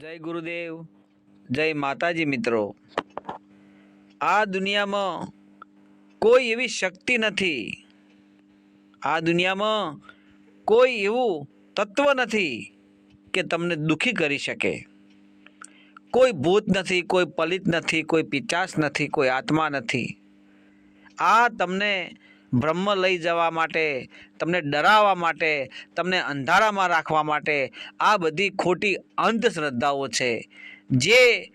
જય ગુરુદેવ, જય માતાજી મિત્રો. આ દુનિયામાં કોઈ એવી શક્તિ નથી. આ દુનિયામાં કોઈ એવું તત્વ નથી કે તમને દુઃખી કરી શકે. કોઈ ભૂત નથી, કોઈ પલિત નથી, કોઈ પિચાસ નથી, કોઈ આત્મા નથી. આ તમને બ્રહ્મ લઈ જવા માટે, તમને ડરાવવા માટે, તમને અંધારામાં રાખવા માટે આ બધી ખોટી અંધશ્રદ્ધાઓ છે. જે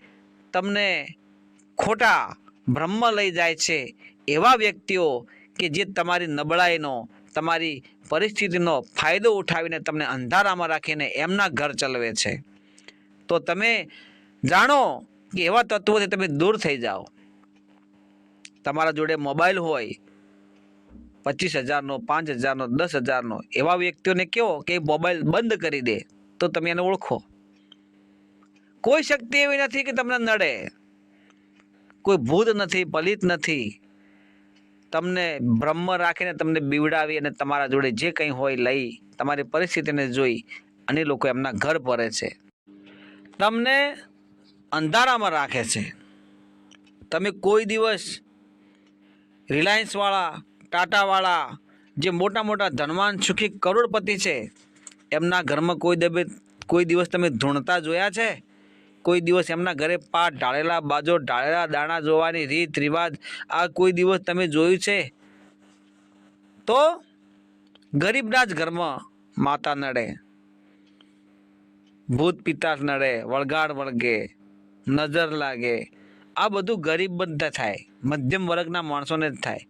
તમને ખોટા બ્રહ્મ લઈ જાય છે, એવા વ્યક્તિઓ કે જે તમારી નબળાઈનો, તમારી પરિસ્થિતિનો ફાયદો ઉઠાવીને તમને અંધારામાં રાખીને એમના ઘર ચલાવે છે. તો તમે જાણો કે એવા તત્વોથી તમે દૂર થઈ જાઓ. તમારા જોડે મોબાઈલ હોય પચીસ હજારનો, પાંચ હજારનો, દસ હજારનો. એવા વ્યક્તિઓને કહો કે મોબાઈલ બંધ કરી દે, તો તમે એને ઓળખો. કોઈ શક્તિ એવી નથી કે તમને નડે. કોઈ ભૂત નથી, પલિત નથી. તમને બ્રહ્મ રાખીને તમને બીવડાવી અને તમારા જોડે જે કંઈ હોય લઈ, તમારી પરિસ્થિતિને જોઈ, અને લોકો એમના ઘર ભરે છે. તમને અંધારામાં રાખે છે. તમે કોઈ દિવસ રિલાયન્સવાળા ટાટાવાળા, જે મોટા મોટા ધનવાન સુખી કરોડપતિ છે, એમના ઘરમાં કોઈ દબે, કોઈ દિવસ તમે ધૂણતા જોયા છે? કોઈ દિવસ એમના ઘરે પાટ ઢાળેલા, બાજો ઢાળેલા, દાણા જોવાની રીત રિવાજ, આ કોઈ દિવસ તમે જોયું છે? તો ગરીબના જ ઘરમાં માતા નડે, ભૂત પિતાસ નડે, વળગાડ વળગે, નજર લાગે, આ બધું ગરીબ બધા થાય, મધ્યમ વર્ગના માણસોને જ થાય.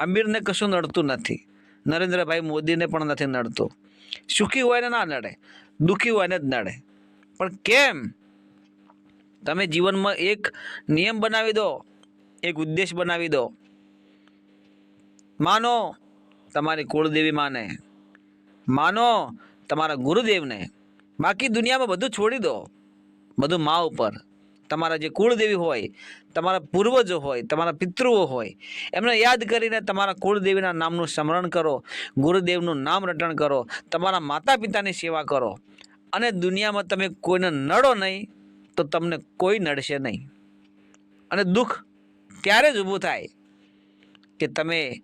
અમીરને કશું નડતું નથી. નરેન્દ્રભાઈ મોદીને પણ નથી નડતું. સુખી હોય ને ના નડે. દુઃખી હોય ને જ નડે. પણ કેમ? તમે જીવનમાં એક નિયમ બનાવી દો, એક ઉદ્દેશ બનાવી દો. માનો તમારી કુળદેવી માને. માનો તમારા ગુરુદેવને. બાકી દુનિયામાં બધું છોડી દો. બધું મા ઉપર. તમારા જે કુળદેવી હોય, તમારા પૂર્વજો હોય, તમારા પિતૃઓ હોય, એમને યાદ કરીને તમારા કુળદેવીના નામનું સ્મરણ કરો, ગુરુદેવનું નામ રટણ કરો, તમારા માતા પિતાની સેવા કરો. અને દુનિયામાં તમે કોઈને નડો નહીં, તો તમને કોઈ નડશે નહીં. અને દુઃખ ત્યારે જ ઊભું થાય કે તમે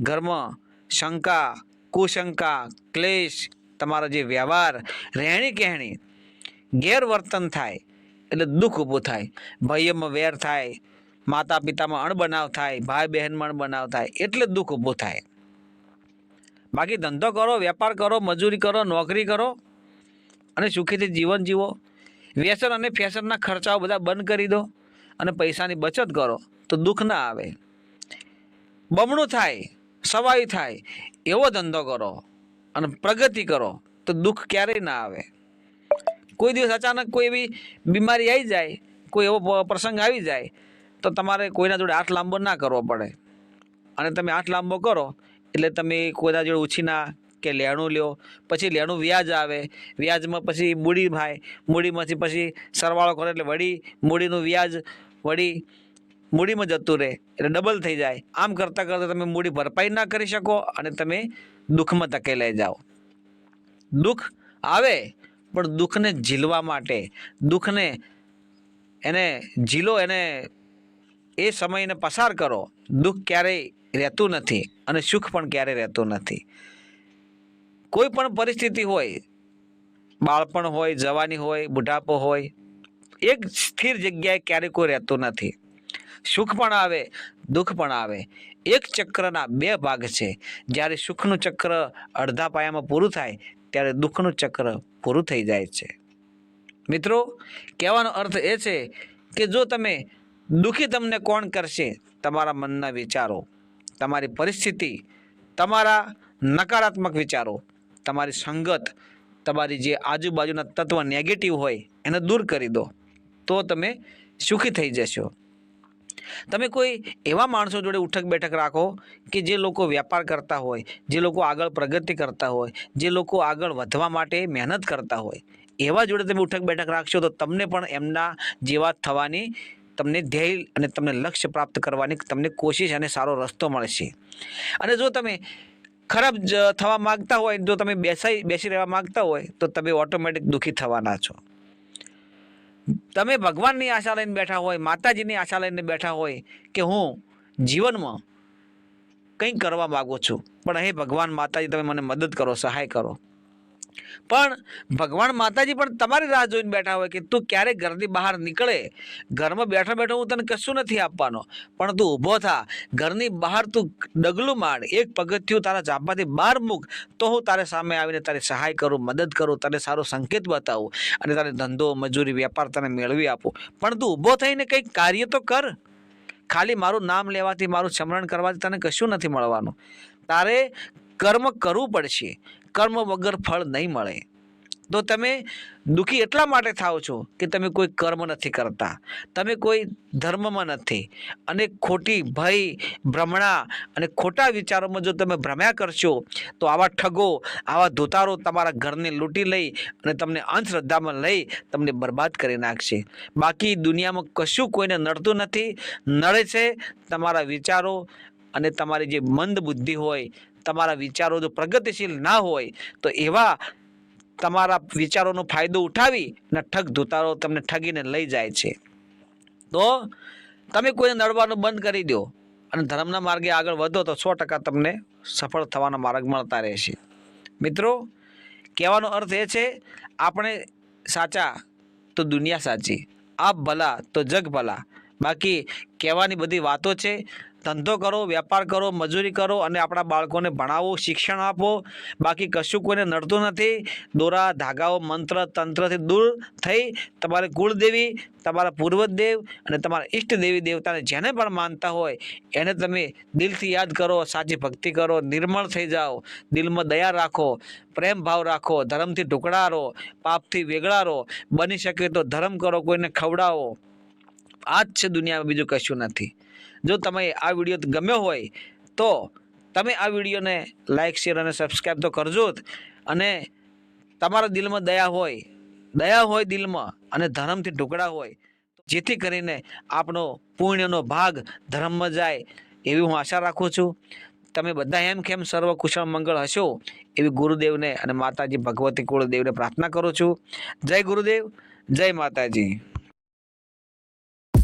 ઘરમાં શંકા, કુશંકા, ક્લેશ, તમારો જે વ્યવહાર રહેણી કહેણી ગેરવર્તન થાય એટલે દુઃખ ઊભું થાય. ભાઈઓમાં વેર થાય માતા પિતામાં અણબનાવ થાય ભાઈ બહેનમાં અણબનાવ થાય, એટલે દુઃખ ઊભું થાય. બાકી ધંધો કરો, વેપાર કરો, મજૂરી કરો, નોકરી કરો, અને સુખીથી જીવન જીવો. વ્યસન અને ફેશનના ખર્ચાઓ બધા બંધ કરી દો અને પૈસાની બચત કરો, તો દુઃખ ના આવે. બમણું થાય સવાઈ થાય, એવો ધંધો કરો અને પ્રગતિ કરો, તો દુઃખ ક્યારેય ના આવે. કોઈ દિવસ અચાનક કોઈ એવી બીમારી આવી જાય, કોઈ એવો પ્રસંગ આવી જાય, તો તમારે કોઈના જોડે હાથ લાંબો ના કરવો પડે. અને તમે હાથ લાંબો કરો, એટલે તમે કોઈના જોડે ઉછીના કે લેણું લ્યો, પછી લેણું વ્યાજ આવે, વ્યાજમાં પછી મૂડી ભાઈ મૂડીમાંથી પછી સરવાળો કરે એટલે વળી મૂડીનું વ્યાજ વળી મૂડીમાં જતું રહે, એટલે ડબલ થઈ જાય. આમ કરતાં કરતાં તમે મૂડી ભરપાઈ ના કરી શકો અને તમે દુઃખમાં ધકેલાઈ જાઓ. દુઃખ આવે પણ દુઃખને ઝીલવા માટે, દુઃખને એને ઝીલો, એને એ સમયને પસાર કરો. દુઃખ ક્યારેય રહેતું નથી અને સુખ પણ ક્યારેય રહેતું નથી. કોઈ પણ પરિસ્થિતિ હોય, બાળપણ હોય, જવાની હોય, બુઢાપો હોય, એક સ્થિર જગ્યાએ ક્યારેય કોઈ રહેતું નથી. સુખ પણ આવે, દુઃખ પણ આવે. એક ચક્રના બે ભાગ છે. જ્યારે સુખનું ચક્ર અડધા પાયામાં પૂરું થાય ત્યારે દુઃખનું ચક્ર પૂરું થઈ જાય છે. મિત્રો, કહેવાનો અર્થ એ છે કે જો તમે દુઃખી તમને કોણ કરશે? તમારા મનના વિચારો, તમારી પરિસ્થિતિ, તમારા નકારાત્મક વિચારો, તમારી સંગત, તમારી જે આજુબાજુના તત્વ નેગેટિવ હોય એને દૂર કરી દો, તો તમે સુખી થઈ જશો. તમે કોઈ એવા માણસો જોડે ઉઠક બેઠક રાખો કે જે લોકો વેપાર કરતા હોય, જે લોકો આગળ પ્રગતિ કરતા હોય, જે લોકો આગળ વધવા માટે મહેનત કરતા હોય, એવા જોડે તમે ઉઠક બેઠક રાખશો તો તમને પણ એમના જેવા થવાની, તમને ધ્યેય અને તમને લક્ષ્ય પ્રાપ્ત કરવાની તમને કોશિશ અને સારો રસ્તો મળશે. અને જો તમે ખરાબ થવા માગતા હોય, જો તમે બેસાઈ, બેસી રહેવા માગતા હોય, તો તમે ઓટોમેટિક દુઃખી થવાના છો. તમે ભગવાનની આશા લઈને બેઠા હોય, માતાજીની આશા લઈને બેઠા હોય કે હું જીવનમાં કંઈક કરવા માગું છું. પણ હે ભગવાન માતાજી, તમે મને મદદ કરો, સહાય કરો. પણ ભગવાન માતાજી પણ તમારી રાહ જોઈને બેઠા હોય કે તું ક્યારે ઘરની બહાર નીકળે? ઘરમાં બેઠા બેઠો હું તને કશું નથી આપવાનો. પણ તું ઊભો થા. ઘરની બહાર તું ડગલું માંડ એક પગથિયું તારા જાપાથી બહાર મૂક. તો હું તારે સામે આવીને તારી સહાય કરું, મદદ કરું, તને સારો સંકેત બતાવું અને તારે ધંધો, મજૂરી, વેપાર તને મેળવી આપું. પણ તું ઊભો થઈને કંઈક કાર્ય તો કર. ખાલી મારું નામ લેવાથી, મારું સ્મરણ કરવાથી તને કશું નથી મળવાનું. તારે કર્મ કરવું પડશે. કર્મ વગર ફળ નહીં મળે. તો તમે દુઃખી એટલા માટે થાઓ છો કે તમે કોઈ કર્મ નથી કરતા. તમે કોઈ ધર્મમાં નથી. અને ખોટી ભય, ભ્રમણા અને ખોટા વિચારોમાં જો તમે ભ્રમ્યા કરશો, તો આવા ઠગો, આવા ધોતારો તમારા ઘરને લૂંટી લઈ અને તમને અંધશ્રદ્ધામાં લઈ તમને બરબાદ કરી નાખશે. બાકી દુનિયામાં કશું કોઈને નડતું નથી. નડે છે તમારા વિચારો અને તમારી જે મંદ બુદ્ધિ હોય, તમારા વિચારો જો પ્રગતિશીલ ના હોય, તો એવા તમારા વિચારોનો ફાયદો ઉઠાવી અને ઠગ ધોતારો તમને ઠગીને લઈ જાય છે. તો તમે કોઈને નડવાનું બંધ કરી દો અને ધર્મના માર્ગે આગળ વધો તો સો ટકા તમને સફળ થવાના માર્ગ મળતા રહેશે. મિત્રો, કહેવાનો અર્થ એ છે, આપણે સાચા તો દુનિયા સાચી, આપ ભલા તો જગ ભલા. બાકી કહેવાની બધી વાતો છે ધંધો કરો, વેપાર કરો, મજૂરી કરો અને આપણા બાળકોને ભણાવો, શિક્ષણ આપો. બાકી કશું કોઈને નડતું નથી. દોરા, ધાગાઓ, મંત્ર, તંત્રથી દૂર થઈ તમારે કુળદેવી, તમારા પૂર્વદેવ અને તમારા ઈષ્ટ દેવી દેવતાને જેને પણ માનતા હોય, એને તમે દિલથી યાદ કરો, સાચી ભક્તિ કરો, નિર્મળ થઈ જાઓ, દિલમાં દયા રાખો, પ્રેમ ભાવ રાખો, ધર્મથી ઢુકડારો, પાપથી વેગળારો, બની શકે તો ધર્મ કરો, કોઈને ખવડાવો. આ જ છે દુનિયામાં બીજું કશું નથી. જો તમે આ વીડિયો ગમ્યો હોય, તો તમે આ વિડીયોને લાઇક શેર અને સબસ્ક્રાઈબ તો કરજો જ. અને તમારા દિલમાં દયા હોય દયા હોય દિલમાં અને ધર્મથી ઢોકળા હોય, જેથી કરીને આપણો પુણ્યનો ભાગ ધર્મમાં જાય, એવી હું આશા રાખું છું. તમે બધા એમ કેમ સર્વ કુશળ મંગળ હશો? એવી ગુરુદેવને અને માતાજી ભગવતી કુળદેવને પ્રાર્થના કરું છું. જય ગુરુદેવ, જય માતાજી.